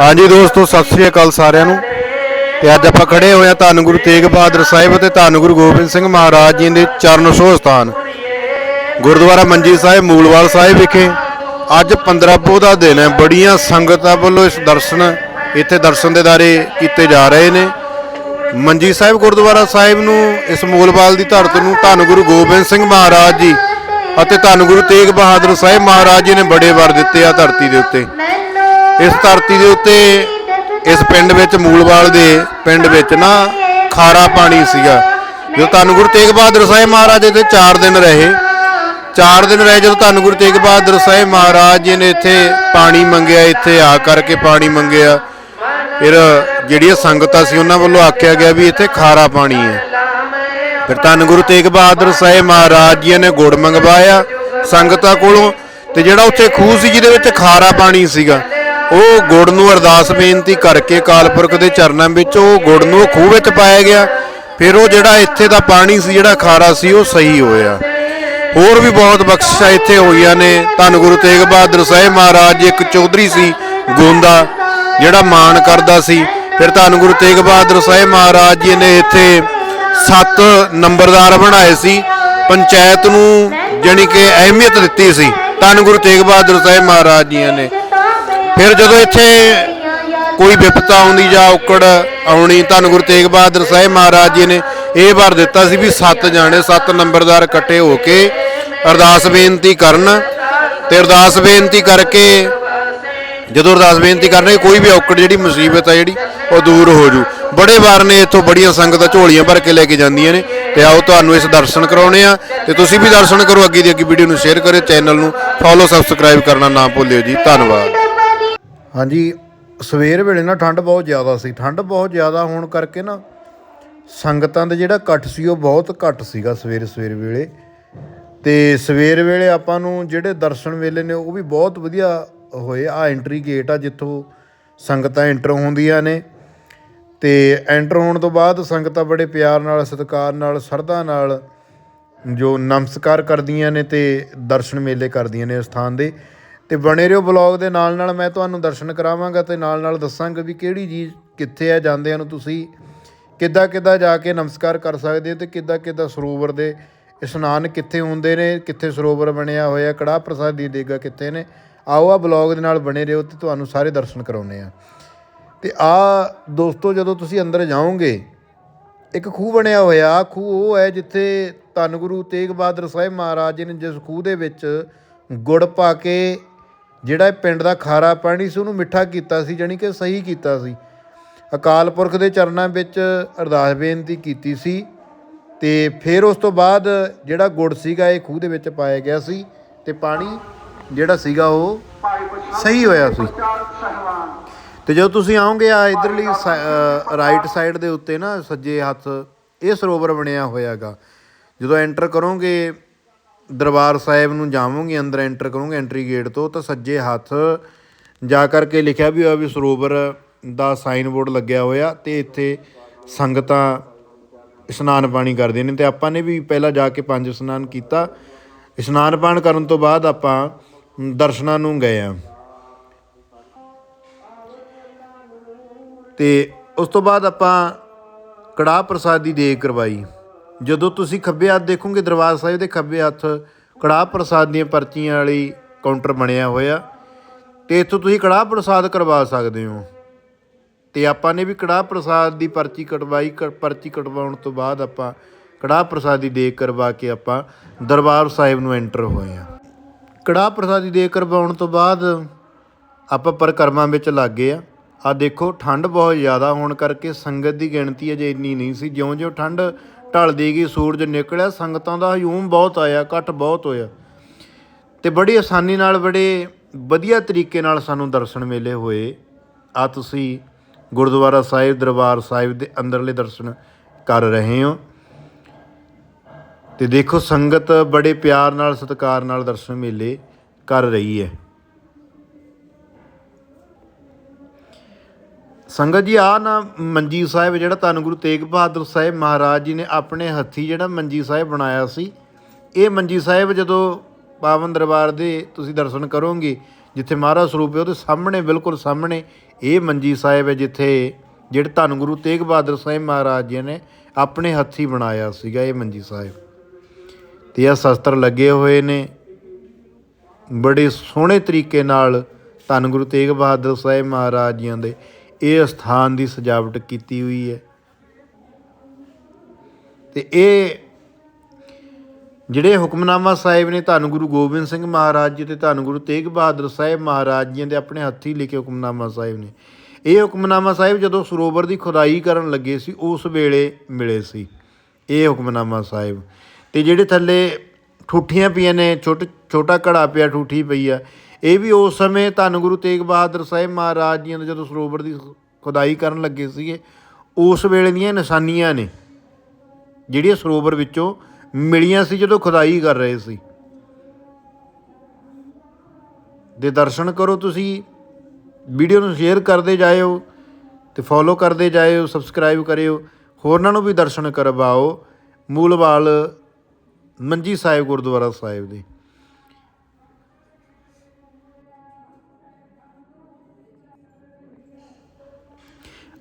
ਹਾਂਜੀ ਦੋਸਤੋ, ਸਤਿ ਸ੍ਰੀ ਅਕਾਲ ਸਾਰਿਆਂ ਨੂੰ। ਤੇ ਅੱਜ ਆਪਾਂ ਖੜੇ ਹੋਏ ਆ ਧੰਨ ਗੁਰੂ ਤੇਗ ਬਹਾਦਰ ਸਾਹਿਬ ਅਤੇ ਧੰਨ ਗੁਰੂ ਗੋਬਿੰਦ ਸਿੰਘ ਮਹਾਰਾਜ ਜੀ ਦੇ ਚਰਨ ਛੋਹ ਸਥਾਨ। ਗੁਰਦੁਆਰਾ ਮੰਜੀ ਸਾਹਿਬ, ਮੂਲਵਾਲ ਸਾਹਿਬ ਵਿਖੇ ਅੱਜ 15 ਪੋਹ ਦਾ ਦਿਨ ਹੈ। ਬੜੀਆਂ ਸੰਗਤਾਂ ਵੱਲੋਂ ਇਸ ਦਰਸ਼ਨ, ਇੱਥੇ ਦਰਸ਼ਨ ਦੇ ਦੇਦਾਰੇ ਕੀਤੇ ਜਾ ਰਹੇ ਨੇ। ਮੰਜੀ ਸਾਹਿਬ, ਗੁਰਦੁਆਰਾ ਸਾਹਿਬ ਨੂੰ, ਇਸ ਮੂਲਵਾਲ ਦੀ ਧਰਤ ਨੂੰ ਧੰਨ ਗੁਰੂ ਗੋਬਿੰਦ ਸਿੰਘ ਮਹਾਰਾਜ ਜੀ ਅਤੇ ਧੰਨ ਗੁਰੂ ਤੇਗ ਬਹਾਦਰ ਸਾਹਿਬ ਮਹਾਰਾਜ ਜੀ ਨੇ ਬੜੇ ਵਰ ਦਿੱਤੇ ਆ ਧਰਤੀ ਦੇ ਉੱਤੇ। ਇਸ ਧਰਤੀ ਦੇ ਉੱਤੇ, ਇਸ ਪਿੰਡ ਵਿੱਚ ਮੂਲਵਾਲ ਦੇ ਪਿੰਡ ਵਿੱਚ ਨਾ ਖਾਰਾ ਪਾਣੀ ਸੀਗਾ। ਜਦੋਂ ਧੰਨ ਗੁਰੂ ਤੇਗ ਬਹਾਦਰ ਸਾਹਿਬ ਮਹਾਰਾਜ ਇੱਥੇ 4 ਦਿਨ ਰਹੇ 4 ਦਿਨ ਰਹੇ ਜਦੋਂ ਧੰਨ ਗੁਰੂ ਤੇਗ ਬਹਾਦਰ ਸਾਹਿਬ ਮਹਾਰਾਜ ਜੀ ਨੇ ਇੱਥੇ ਪਾਣੀ ਮੰਗਿਆ, ਇੱਥੇ ਆ ਕਰਕੇ ਪਾਣੀ ਮੰਗਿਆ। ਫਿਰ ਜਿਹੜੀਆਂ ਸੰਗਤਾਂ ਸੀ ਉਹਨਾਂ ਵੱਲੋਂ ਆਖਿਆ ਗਿਆ ਵੀ ਇੱਥੇ ਖਾਰਾ ਪਾਣੀ ਹੈ। ਫਿਰ ਧੰਨ ਗੁਰੂ ਤੇਗ ਬਹਾਦਰ ਸਾਹਿਬ ਮਹਾਰਾਜ ਜੀ ਨੇ ਗੁੜ ਮੰਗਵਾਇਆ ਸੰਗਤਾਂ ਕੋਲੋਂ ਤੇ ਜਿਹੜਾ ਉੱਥੇ ਖੂਹ ਸੀ ਜਿਹਦੇ ਵਿੱਚ ਖਾਰਾ ਪਾਣੀ ਸੀਗਾ ਉਹ ਗੁੜ ਨੂੰ ਅਰਦਾਸ ਬੇਨਤੀ ਕਰਕੇ ਕਾਲਪੁਰਖ ਦੇ ਚਰਨਾਂ ਵਿੱਚ ਉਹ ਗੁੜ ਨੂੰ ਉਹ ਖੂਹ ਵਿੱਚ ਪਾਇਆ ਗਿਆ। ਫਿਰ ਉਹ ਜਿਹੜਾ ਇੱਥੇ ਦਾ ਪਾਣੀ ਸੀ, ਜਿਹੜਾ ਖਾਰਾ ਸੀ, ਉਹ ਸਹੀ ਹੋਇਆ। ਹੋਰ ਵੀ ਬਹੁਤ ਬਖਸ਼ਿਸ਼ਾਂ ਇੱਥੇ ਹੋਈਆਂ ਨੇ। ਧੰਨ ਗੁਰੂ ਤੇਗ ਬਹਾਦਰ ਸਾਹਿਬ ਮਹਾਰਾਜ ਜੀ ਇੱਕ ਚੌਧਰੀ ਸੀ, ਗੋਂਦਾ, ਜਿਹੜਾ ਮਾਣ ਕਰਦਾ ਸੀ। ਫਿਰ ਧੰਨ ਗੁਰੂ ਤੇਗ ਬਹਾਦਰ ਸਾਹਿਬ ਮਹਾਰਾਜ ਜੀ ਨੇ ਇੱਥੇ ਸੱਤ ਨੰਬਰਦਾਰ ਬਣਾਏ ਸੀ। ਪੰਚਾਇਤ ਨੂੰ ਜਾਣੀ ਕਿ ਅਹਿਮੀਅਤ ਦਿੱਤੀ ਸੀ। ਧੰਨ ਗੁਰੂ ਤੇਗ ਬਹਾਦਰ ਸਾਹਿਬ ਮਹਾਰਾਜ ਜੀ ਨੇ। ਫਿਰ ਜਦੋਂ ਇੱਥੇ ਕੋਈ ਵਿਪਤਾ ਆਉਂਦੀ ਜਾਂ ਔਕੜ ਆਉਣੀ, ਧੰਨ ਗੁਰੂ ਤੇਗ ਬਹਾਦਰ ਸਾਹਿਬ ਮਹਾਰਾਜ ਜੀ ਨੇ ਇਹ ਵਾਰ ਦਿੱਤਾ ਸੀ ਵੀ ਸੱਤ ਜਾਣੇ, ਸੱਤ ਨੰਬਰਦਾਰ ਇਕੱਠੇ ਹੋ ਕੇ ਅਰਦਾਸ ਬੇਨਤੀ ਕਰਨ ਤੇ ਅਰਦਾਸ ਬੇਨਤੀ ਕਰਕੇ, ਜਦੋਂ ਅਰਦਾਸ ਬੇਨਤੀ ਕਰਨੇ ਕੋਈ ਵੀ ਔਕੜ ਜਿਹੜੀ ਮੁਸੀਬਤ ਆ ਜਿਹੜੀ, ਉਹ ਦੂਰ ਹੋ ਜੂ। ਬੜੇ ਵਾਰ ਨੇ ਇੱਥੋਂ ਬੜੀਆਂ ਸੰਗਤਾਂ ਝੋਲੀਆਂ ਭਰ ਕੇ ਲੈ ਕੇ ਜਾਂਦੀਆਂ ਨੇ ਤੇ ਆਓ ਤੁਹਾਨੂੰ ਇਸ ਦਰਸ਼ਨ ਕਰਾਉਣੇ ਆ ਤੇ ਤੁਸੀਂ ਵੀ ਦਰਸ਼ਨ ਕਰੋ, ਅੱਗੇ ਦੀ ਅੱਗੇ ਵੀਡੀਓ ਨੂੰ ਸ਼ੇਅਰ ਕਰਿਓ, ਚੈਨਲ ਨੂੰ ਫੋਲੋ ਸਬਸਕ੍ਰਾਈਬ ਕਰਨਾ ਨਾ ਭੁੱਲਿਓ ਜੀ। ਧੰਨਵਾਦ। ਹਾਂਜੀ, ਸਵੇਰ ਵੇਲੇ ਨਾ ਠੰਡ ਬਹੁਤ ਜ਼ਿਆਦਾ ਸੀ। ਠੰਡ ਬਹੁਤ ਜ਼ਿਆਦਾ ਹੋਣ ਕਰਕੇ ਨਾ ਸੰਗਤਾਂ ਦਾ ਜਿਹੜਾ ਇਕੱਠ ਸੀ, ਉਹ ਬਹੁਤ ਘੱਟ ਸੀਗਾ ਸਵੇਰ ਸਵੇਰ ਵੇਲੇ। ਤੇ ਸਵੇਰ ਵੇਲੇ ਆਪਾਂ ਨੂੰ ਜਿਹੜੇ ਦਰਸ਼ਨ ਵੇਲੇ ਨੇ, ਉਹ ਵੀ ਬਹੁਤ ਵਧੀਆ ਹੋਏ। ਆ ਐਂਟਰੀ ਗੇਟ ਆ, ਜਿੱਥੋਂ ਸੰਗਤਾਂ ਐਂਟਰ ਹੁੰਦੀਆਂ ਨੇ। ਤੇ ਐਂਟਰ ਹੋਣ ਤੋਂ ਬਾਅਦ ਸੰਗਤਾਂ ਬੜੇ ਪਿਆਰ ਨਾਲ, ਸਤਿਕਾਰ ਨਾਲ, ਸ਼ਰਧਾ ਨਾਲ ਜੋ ਨਮਸਕਾਰ ਕਰਦੀਆਂ ਨੇ ਤੇ ਦਰਸ਼ਨ ਮੇਲੇ ਕਰਦੀਆਂ ਨੇ ਸਥਾਨ ਦੇ। ਤੇ ਬਣੇ ਰਹੋ ਬਲੌਗ ਦੇ ਨਾਲ ਨਾਲ ਮੈਂ ਤੁਹਾਨੂੰ ਦਰਸ਼ਨ ਕਰਾਵਾਂਗਾ ਤੇ ਨਾਲ ਨਾਲ ਦੱਸਾਂਗਾ ਵੀ ਕਿਹੜੀ ਚੀਜ਼ ਕਿੱਥੇ ਆ ਜਾਂਦਿਆਂ ਨੂੰ ਤੁਸੀਂ ਕਿੱਦਾਂ ਕਿੱਦਾਂ ਜਾ ਕੇ ਨਮਸਕਾਰ ਕਰ ਸਕਦੇ ਹੋ ਤੇ ਕਿੱਦਾਂ ਕਿੱਦਾਂ ਸਰੋਵਰ ਦੇ ਇਸ਼ਨਾਨ ਕਿੱਥੇ ਹੁੰਦੇ ਨੇ, ਕਿੱਥੇ ਸਰੋਵਰ ਬਣਿਆ ਹੋਇਆ, ਕੜਾਹ ਪ੍ਰਸਾਦ ਦੀ ਦੇਗਾ ਕਿੱਥੇ ਨੇ, ਆਓ ਆ ਬਲੌਗ ਦੇ ਨਾਲ ਬਣੇ ਰਹੋ ਤੇ ਤੁਹਾਨੂੰ ਸਾਰੇ ਦਰਸ਼ਨ ਕਰਾਉਨੇ ਆ ਤੇ ਆ ਦੋਸਤੋ, ਜਦੋਂ ਤੁਸੀਂ ਅੰਦਰ ਜਾਓਗੇ, ਇੱਕ ਖੂਹ ਬਣਿਆ ਹੋਇਆ, ਆਹ ਖੂਹ ਉਹ ਹੈ ਜਿੱਥੇ ਧੰਨ ਗੁਰੂ ਤੇਗ ਬਹਾਦਰ ਸਾਹਿਬ ਮਹਾਰਾਜ ਜੀ ਨੇ ਜਿਸ ਖੂਹ ਦੇ ਵਿੱਚ ਗੁੜ ਪਾ ਕੇ ਜਿਹੜਾ ਇਹ ਪਿੰਡ ਦਾ ਖਾਰਾ ਪਾਣੀ ਸੀ, ਉਹਨੂੰ ਮਿੱਠਾ ਕੀਤਾ ਸੀ, ਜਾਣੀ ਕਿ ਸਹੀ ਕੀਤਾ ਸੀ। ਅਕਾਲ ਪੁਰਖ ਦੇ ਚਰਨਾਂ ਵਿੱਚ ਅਰਦਾਸ ਬੇਨਤੀ ਕੀਤੀ ਸੀ ਤੇ ਫਿਰ ਉਸ ਤੋਂ ਬਾਅਦ ਜਿਹੜਾ ਗੁੜ ਸੀਗਾ, ਇਹ ਖੂਹ ਦੇ ਵਿੱਚ ਪਾਇਆ ਗਿਆ ਸੀ ਤੇ ਪਾਣੀ ਜਿਹੜਾ ਸੀਗਾ, ਉਹ ਸਹੀ ਹੋਇਆ ਸੀ। ਤੇ ਜਦੋਂ ਤੁਸੀਂ ਆਓਗੇ ਆ ਇਧਰਲੀ ਰਾਈਟ ਸਾਈਡ ਦੇ ਉੱਤੇ ਨਾ, ਸੱਜੇ ਹੱਥ, ਇਹ ਸਰੋਵਰ ਬਣਿਆ ਹੋਇਆਗਾ। ਜਦੋਂ ਐਂਟਰ ਕਰੋਗੇ ਦਰਬਾਰ ਸਾਹਿਬ ਨੂੰ ਜਾਵੋਗੇ, ਅੰਦਰ ਐਂਟਰ ਕਰੋਗੇ ਐਂਟਰੀ ਗੇਟ ਤੋਂ, ਤਾਂ ਸੱਜੇ ਹੱਥ ਜਾ ਕਰਕੇ ਲਿਖਿਆ ਵੀ ਹੋਇਆ ਵੀ ਸਰੋਵਰ ਦਾ ਸਾਈਨ ਬੋਰਡ ਲੱਗਿਆ ਹੋਇਆ ਤੇ ਇੱਥੇ ਸੰਗਤਾਂ ਇਸ਼ਨਾਨ ਪਾਣੀ ਕਰਦੇ ਨੇ ਤੇ ਆਪਾਂ ਨੇ ਵੀ ਪਹਿਲਾਂ ਜਾ ਕੇ ਪੰਜ ਇਸ਼ਨਾਨ ਕੀਤਾ। ਇਸ਼ਨਾਨ ਪਾਣ ਕਰਨ ਤੋਂ ਬਾਅਦ ਆਪਾਂ ਦਰਸ਼ਨਾਂ ਨੂੰ ਗਏ ਆ ਤੇ ਉਸ ਤੋਂ ਬਾਅਦ ਆਪਾਂ ਕੜਾਹ ਪ੍ਰਸਾਦ ਦੀ ਦੇਗ ਕਰਵਾਈ। ਜਦੋਂ ਤੁਸੀਂ ਖੱਬੇ ਹੱਥ ਦੇਖੋਗੇ ਦਰਬਾਰ ਸਾਹਿਬ ਦੇ ਖੱਬੇ ਹੱਥ ਕੜਾਹ ਪ੍ਰਸਾਦ ਦੀਆਂ ਪਰਚੀਆਂ ਵਾਲੀ ਕਾਊਂਟਰ ਬਣਿਆ ਹੋਇਆ, ਤੇ ਇੱਥੋਂ ਤੁਸੀਂ ਕੜਾਹ ਪ੍ਰਸਾਦ ਕਰਵਾ ਸਕਦੇ ਹੋ। ਤੇ ਆਪਾਂ ਨੇ ਵੀ ਕੜਾਹ ਪ੍ਰਸਾਦ ਦੀ ਪਰਚੀ ਕਟਵਾਈ, ਕ- ਪਰਚੀ ਕਟਵਾਉਣ ਤੋਂ ਬਾਅਦ ਆਪਾਂ ਕੜਾਹ ਪ੍ਰਸਾਦ ਦੀ ਦੇਗ ਕਰਵਾ ਕੇ ਆਪਾਂ ਦਰਬਾਰ ਸਾਹਿਬ ਨੂੰ ਐਂਟਰ ਹੋਏ ਆ ਕੜਾਹ ਪ੍ਰਸਾਦ ਦੀ ਦੇਗ ਕਰਵਾਉਣ ਤੋਂ ਬਾਅਦ ਆਪਾਂ ਪਰਿਕਰਮਾ ਵਿੱਚ ਲੱਗ ਗਏ ਆ ਆ ਦੇਖੋ, ਠੰਡ ਬਹੁਤ ਜ਼ਿਆਦਾ ਹੋਣ ਕਰਕੇ ਸੰਗਤ ਦੀ ਗਿਣਤੀ ਅਜੇ ਇੰਨੀ ਨਹੀਂ ਸੀ। ਜਿਉਂ-ਜਿਉਂ ਠੰਡ ਢਲਦੀ ਗਈ, ਸੂਰਜ ਨਿਕਲਿਆ, ਸੰਗਤਾਂ ਦਾ ਹਯੂਮ ਬਹੁਤ ਆਇਆ ਇਕੱਠ ਬਹੁਤ ਹੋਇਆ। ਤੇ ਬੜੀ ਆਸਾਨੀ ਨਾਲ, ਬੜੇ ਵਧੀਆ ਤਰੀਕੇ ਨਾਲ ਸਾਨੂੰ ਦਰਸ਼ਨ ਮੇਲੇ ਹੋਏ। ਆ ਤੁਸੀਂ ਗੁਰਦੁਆਰਾ ਸਾਹਿਬ, ਦਰਬਾਰ ਸਾਹਿਬ ਦੇ ਅੰਦਰਲੇ ਦਰਸ਼ਨ ਕਰ ਰਹੇ ਹੋ। ਤੇ ਦੇਖੋ, ਸੰਗਤ ਬੜੇ ਪਿਆਰ ਨਾਲ, ਸਤਿਕਾਰ ਨਾਲ ਦਰਸ਼ਨ ਮੇਲੇ ਕਰ ਰਹੀ ਹੈ। ਸੰਗਤ ਜੀ ਆ ਨਾ ਮੰਜੀ ਸਾਹਿਬ ਜਿਹੜਾ ਧੰਨ ਗੁਰੂ ਤੇਗ ਬਹਾਦਰ ਸਾਹਿਬ ਮਹਾਰਾਜ ਜੀ ਨੇ ਆਪਣੇ ਹੱਥੀ ਜਿਹੜਾ ਮੰਜੀ ਸਾਹਿਬ ਬਣਾਇਆ ਸੀ, ਇਹ ਮੰਜੀ ਸਾਹਿਬ ਜਦੋਂ ਪਾਵਨ ਦਰਬਾਰ ਦੇ ਤੁਸੀਂ ਦਰਸ਼ਨ ਕਰੋਗੇ, ਜਿੱਥੇ ਮਹਾਰਾਜ ਸਰੂਪ ਹੈ, ਉਹਦੇ ਸਾਹਮਣੇ, ਬਿਲਕੁਲ ਸਾਹਮਣੇ ਇਹ ਮੰਜੀ ਸਾਹਿਬ ਹੈ, ਜਿੱਥੇ ਜਿਹੜੇ ਧੰਨ ਗੁਰੂ ਤੇਗ ਬਹਾਦਰ ਸਾਹਿਬ ਮਹਾਰਾਜ ਜੀ ਨੇ ਆਪਣੇ ਹੱਥੀ ਬਣਾਇਆ ਸੀਗਾ ਇਹ ਮੰਜੀ ਸਾਹਿਬ। ਤੇ ਇਹ ਸ਼ਸਤਰ ਲੱਗੇ ਹੋਏ ਨੇ, ਬੜੇ ਸੋਹਣੇ ਤਰੀਕੇ ਨਾਲ ਧੰਨ ਗੁਰੂ ਤੇਗ ਬਹਾਦਰ ਸਾਹਿਬ ਮਹਾਰਾਜ ਜੀਆਂ ਦੇ। ਇਹ ਸਥਾਨ ਦੀ ਸਜਾਵਟ ਕੀਤੀ ਹੋਈ ਹੈ। ਤੇ ਇਹ ਜਿਹੜੇ ਹੁਕਮਨਾਮਾ ਸਾਹਿਬ ਨੇ ਧੰਨ ਗੁਰੂ ਗੋਬਿੰਦ ਸਿੰਘ ਮਹਾਰਾਜ ਜੀ ਤੇ ਧੰਨ ਗੁਰੂ ਤੇਗ ਬਹਾਦਰ ਸਾਹਿਬ ਮਹਾਰਾਜ ਜੀ ਦੇ ਆਪਣੇ ਹੱਥੀਂ ਲਿਖੇ ਹੁਕਮਨਾਮਾ ਸਾਹਿਬ ਨੇ। ਇਹ ਹੁਕਮਨਾਮਾ ਸਾਹਿਬ ਜਦੋਂ ਸਰੋਵਰ ਦੀ ਖੁਦਾਈ ਕਰਨ ਲੱਗੇ ਸੀ, ਉਸ ਵੇਲੇ ਮਿਲੇ ਸੀ ਇਹ ਹੁਕਮਨਾਮਾ ਸਾਹਿਬ। ਤੇ ਜਿਹੜੇ ਥੱਲੇ ਠੂਠੀਆਂ ਪਈਆਂ ਨੇ ਛੋਟ ਛੋਟਾ ਘੜਾ ਪਿਆ ਠੂਠੀ ਪਈ ਆ ਇਹ ਵੀ ਉਸ ਸਮੇਂ ਧੰਨ ਗੁਰੂ ਤੇਗ ਬਹਾਦਰ ਸਾਹਿਬ ਮਹਾਰਾਜ ਜੀ ਨੇ ਜਦੋਂ ਸਰੋਵਰ ਦੀ ਖੁਦਾਈ ਕਰਨ ਲੱਗੇ ਸੀਗੇ, ਉਸ ਵੇਲੇ ਦੀਆਂ ਨਿਸ਼ਾਨੀਆਂ ਨੇ ਜਿਹੜੀਆਂ ਸਰੋਵਰ ਵਿੱਚੋਂ ਮਿਲੀਆਂ ਸੀ ਜਦੋਂ ਖੁਦਾਈ ਕਰ ਰਹੇ ਸੀ। ਦੇ ਦਰਸ਼ਨ ਕਰੋ ਤੁਸੀਂ, ਵੀਡੀਓ ਨੂੰ ਸ਼ੇਅਰ ਕਰਦੇ ਜਾਇਓ ਤੇ ਫੋਲੋ ਕਰਦੇ ਜਾਇਓ ਸਬਸਕ੍ਰਾਈਬ ਕਰਿਓ, ਹੋਰਨਾਂ ਨੂੰ ਵੀ ਦਰਸ਼ਨ ਕਰਵਾਓ ਮੂਲਵਾਲ ਮੰਜੀ ਸਾਹਿਬ ਗੁਰਦੁਆਰਾ ਸਾਹਿਬ ਦੇ।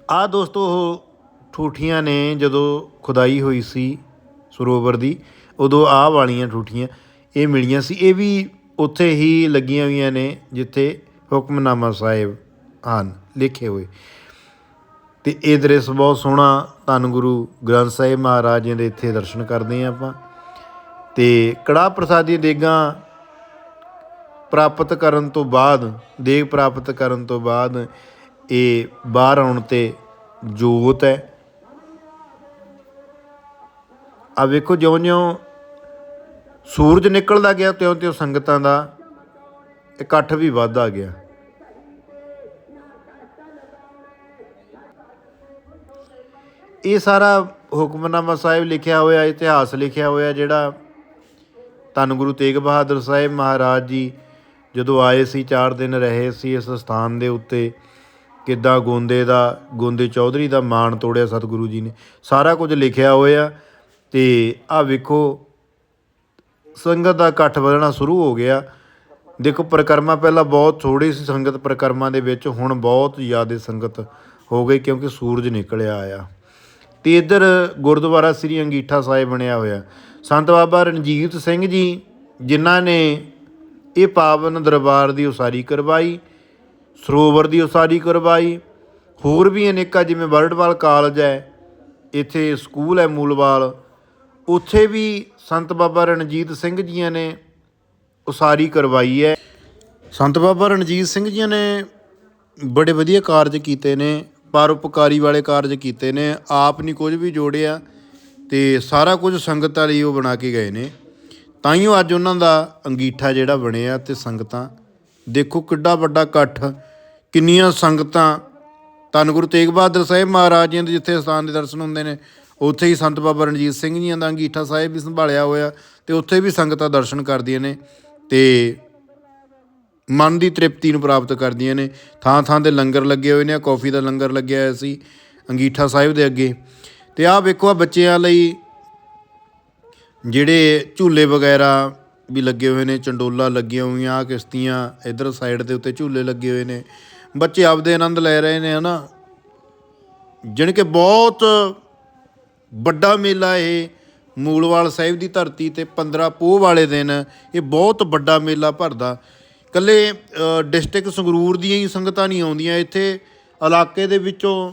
ਆਹ ਦੋਸਤੋ, ਉਹ ਠੂਠੀਆਂ ਨੇ ਜਦੋਂ ਖੁਦਾਈ ਹੋਈ ਸੀ ਸਰੋਵਰ ਦੀ, ਉਦੋਂ ਆਹ ਵਾਲੀਆਂ ਠੂਠੀਆਂ ਇਹ ਮਿਲੀਆਂ ਸੀ। ਇਹ ਵੀ ਉੱਥੇ ਹੀ ਲੱਗੀਆਂ ਹੋਈਆਂ ਨੇ, ਜਿੱਥੇ ਹੁਕਮਨਾਮਾ ਸਾਹਿਬ ਹਨ ਲਿਖੇ ਹੋਏ। ਤੇ ਇਹ ਦ੍ਰਿਸ਼ ਬਹੁਤ ਸੋਹਣਾ ਧੰਨ ਗੁਰੂ ਗ੍ਰੰਥ ਸਾਹਿਬ ਮਹਾਰਾਜ ਜੀ ਦੇ ਇੱਥੇ ਦਰਸ਼ਨ ਕਰਦੇ ਹਾਂ ਆਪਾਂ। ਤੇ ਕੜਾਹ ਪ੍ਰਸਾਦੀ ਦੇਗਾਂ ਪ੍ਰਾਪਤ ਕਰਨ ਤੋਂ ਬਾਅਦ, ਦੇਗ ਪ੍ਰਾਪਤ ਕਰਨ ਤੋਂ ਬਾਅਦ ਇਹ ਬਾਹਰ ਆਉਣ ਤੇ ਜੋਤ ਹੈ। ਆ ਵੇਖੋ, ਜਿਉਂ-ਜਿਉਂ ਸੂਰਜ ਨਿਕਲਦਾ ਗਿਆ, ਤਿਉਂ-ਤਿਉਂ ਸੰਗਤਾਂ ਦਾ ਇਕੱਠ ਵੀ ਵੱਧਦਾ ਗਿਆ। ਇਹ ਸਾਰਾ ਹੁਕਮਨਾਮਾ ਸਾਹਿਬ ਲਿਖਿਆ ਹੋਇਆ, ਇਤਿਹਾਸ ਲਿਖਿਆ ਹੋਇਆ, ਜਿਹੜਾ ਧੰਨ ਗੁਰੂ ਤੇਗ ਬਹਾਦਰ ਸਾਹਿਬ ਮਹਾਰਾਜ ਜੀ ਜਦੋਂ ਆਏ ਸੀ 4 ਦਿਨ ਰਹੇ ਸੀ ਇਸ ਸਥਾਨ ਦੇ ਉੱਤੇ। ਕਿੱਦਾਂ ਗੋਂਦੇ ਦਾ, ਗੋਂਦੇ ਚੌਧਰੀ ਦਾ ਮਾਣ ਤੋੜਿਆ ਸਤਿਗੁਰੂ ਜੀ ਨੇ। ਸਾਰਾ ਕੁਝ ਲਿਖਿਆ ਹੋਇਆ ਤੇ ਆ ਵੇਖੋ, ਸੰਗਤ ਦਾ ਇਕੱਠ ਵਧਣਾ ਸ਼ੁਰੂ ਹੋ ਗਿਆ। ਦੇਖੋ, ਪ੍ਰਕਰਮਾ ਪਹਿਲਾਂ ਬਹੁਤ ਥੋੜੀ ਸੀ ਸੰਗਤ, ਪ੍ਰਕਰਮਾ ਦੇ ਵਿੱਚ ਹੁਣ ਬਹੁਤ ਜ਼ਿਆਦਾ ਸੰਗਤ ਹੋ ਗਈ ਕਿਉਂਕਿ ਸੂਰਜ ਨਿਕਲਿਆ ਆਇਆ। ਤੇ ਇੱਧਰ ਗੁਰਦੁਆਰਾ ਸ੍ਰੀ ਅੰਗੀਠਾ ਸਾਹਿਬ ਬਣਿਆ ਹੋਇਆ। ਸੰਤ ਬਾਬਾ ਰਣਜੀਤ ਸਿੰਘ ਜੀ, ਜਿਨ੍ਹਾਂ ਨੇ ਇਹ ਪਾਵਨ ਦਰਬਾਰ ਦੀ ਉਸਾਰੀ ਕਰਵਾਈ ਸਰੋਵਰ ਦੀ ਉਸਾਰੀ ਕਰਵਾਈ। ਹੋਰ ਵੀ ਅਨੇਕਾਂ, ਜਿਵੇਂ ਵਰਡਵਾਲ ਕਾਲਜ ਹੈ, ਇੱਥੇ ਸਕੂਲ ਹੈ ਮੂਲਵਾਲ। ਉੱਥੇ ਵੀ ਸੰਤ ਬਾਬਾ ਰਣਜੀਤ ਸਿੰਘ ਜੀਆਂ ਨੇ ਉਸਾਰੀ ਕਰਵਾਈ ਹੈ। ਸੰਤ ਬਾਬਾ ਰਣਜੀਤ ਸਿੰਘ ਜੀਆਂ ਨੇ ਬੜੇ ਵਧੀਆ ਕਾਰਜ ਕੀਤੇ ਨੇ ਪਰਉਪਕਾਰੀ ਵਾਲੇ ਕਾਰਜ ਕੀਤੇ ਨੇ। ਆਪ ਨਹੀਂ ਕੁਝ ਵੀ ਜੋੜਿਆ ਤੇ ਸਾਰਾ ਕੁਝ ਸੰਗਤਾਂ ਲਈ ਉਹ ਬਣਾ ਕੇ ਗਏ ਨੇ। ਤਾਂ ਹੀ ਉਹ ਅੱਜ ਉਹਨਾਂ ਦਾ ਅੰਗੀਠਾ ਜਿਹੜਾ ਬਣਿਆ ਤੇ ਸੰਗਤਾਂ। ਦੇਖੋ ਕਿੱਡਾ ਵੱਡਾ ਇਕੱਠ ਕਿੰਨੀਆਂ ਸੰਗਤਾਂ, ਧੰਨ ਗੁਰੂ ਤੇਗ ਬਹਾਦਰ ਸਾਹਿਬ ਮਹਾਰਾਜ ਜੀ ਦੇ ਜਿੱਥੇ ਸਥਾਨ ਦੇ ਦਰਸ਼ਨ ਹੁੰਦੇ ਨੇ, ਉੱਥੇ ਹੀ ਸੰਤ ਬਾਬਾ ਰਣਜੀਤ ਸਿੰਘ ਜੀਆਂ ਦਾ ਅੰਗੀਠਾ ਸਾਹਿਬ ਵੀ ਸੰਭਾਲਿਆ ਹੋਇਆ ਤੇ ਉੱਥੇ ਵੀ ਸੰਗਤਾਂ ਦਰਸ਼ਨ ਕਰਦੀਆਂ ਨੇ ਤੇ ਮਨ ਦੀ ਤ੍ਰਿਪਤੀ ਨੂੰ ਪ੍ਰਾਪਤ ਕਰਦੀਆਂ ਨੇ। ਥਾਂ ਥਾਂ ਤੇ ਲੰਗਰ ਲੱਗੇ ਹੋਏ ਨੇ, ਆਹ ਕੌਫੀ ਦਾ ਲੰਗਰ ਲੱਗਿਆ ਹੋਇਆ ਸੀ ਅੰਗੀਠਾ ਸਾਹਿਬ ਦੇ ਅੱਗੇ। ਤੇ ਆਹ ਵੇਖੋ ਆ ਬੱਚਿਆਂ ਲਈ ਜਿਹੜੇ ਝੂਲੇ ਵਗੈਰਾ ਵੀ ਲੱਗੇ ਹੋਏ ਨੇ, ਚੰਡੋਲਾ ਲੱਗੀਆਂ ਹੋਈਆਂ ਕਿਸ਼ਤੀਆਂ ਇਧਰ ਸਾਈਡ ਦੇ ਉੱਤੇ ਝੂਲੇ ਲੱਗੇ ਹੋਏ ਨੇ। ਬੱਚੇ ਆਪਦੇ ਆਨੰਦ ਲੈ ਰਹੇ ਨੇ, ਹਨਾ? ਜਾਣੀ ਕਿ ਬਹੁਤ ਵੱਡਾ ਮੇਲਾ ਇਹ ਮੂਲਵਾਲ ਸਾਹਿਬ ਦੀ ਧਰਤੀ ਤੇ 15 ਪੋਹ ਵਾਲੇ ਦਿਨ ਇਹ ਬਹੁਤ ਵੱਡਾ ਮੇਲਾ ਭਰਦਾ। ਕੱਲੇ ਡਿਸਟ੍ਰਿਕਟ ਸੰਗਰੂਰ ਦੀਆਂ ਹੀ ਸੰਗਤਾਂ ਨਹੀਂ ਆਉਂਦੀਆਂ, ਇੱਥੇ ਇਲਾਕੇ ਦੇ ਵਿੱਚੋਂ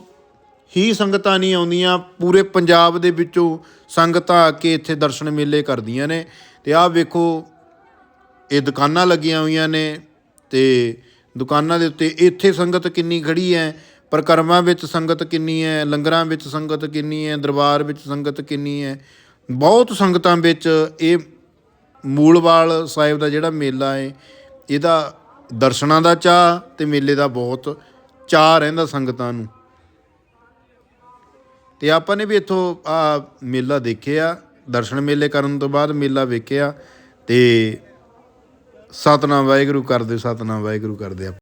ਹੀ ਸੰਗਤਾਂ ਨਹੀਂ ਆਉਂਦੀਆਂ, ਪੂਰੇ ਪੰਜਾਬ ਦੇ ਵਿੱਚੋਂ ਸੰਗਤਾਂ ਆ ਕੇ ਇੱਥੇ ਦਰਸ਼ਨ ਮੇਲੇ ਕਰਦੀਆਂ ਨੇ। ਤੇ ਆਹ ਵੇਖੋ, ਇਹ ਦੁਕਾਨਾਂ ਲੱਗੀਆਂ ਹੋਈਆਂ ਨੇ ਤੇ ਦੁਕਾਨਾਂ ਦੇ ਉੱਤੇ, ਇੱਥੇ ਸੰਗਤ ਕਿੰਨੀ ਖੜੀ ਹੈ ਪ੍ਰਕਰਮਾਂ ਵਿੱਚ ਸੰਗਤ ਕਿੰਨੀ ਹੈ ਲੰਗਰਾਂ ਵਿੱਚ ਸੰਗਤ ਕਿੰਨੀ ਹੈ ਦਰਬਾਰ ਵਿੱਚ ਸੰਗਤ ਕਿੰਨੀ ਹੈ ਬਹੁਤ ਸੰਗਤਾਂ ਵਿੱਚ ਇਹ ਮੂਲਵਾਲ ਸਾਹਿਬ ਦਾ ਜਿਹੜਾ ਮੇਲਾ ਹੈ ਇਹਦਾ ਦਰਸ਼ਨਾਂ ਦਾ ਚਾਹ ਤੇ ਮੇਲੇ ਦਾ ਬਹੁਤ ਚਾਹ ਰਹਿੰਦਾ ਸੰਗਤਾਂ ਨੂੰ। ਤੇ ਆਪਾਂ ਨੇ ਵੀ ਇੱਥੋਂ ਆ ਮੇਲਾ ਦੇਖਿਆ, ਦਰਸ਼ਨ ਮੇਲੇ ਕਰਨ ਤੋਂ ਬਾਅਦ ਮੇਲਾ ਵੇਖਿਆ ਤੇ ਸਤਨਾਮ ਵਾਹਿਗੁਰੂ ਕਰਦੇ ਸਤਨਾਮ ਵਾਹਿਗੁਰੂ ਕਰਦੇ ਆਪਾਂ।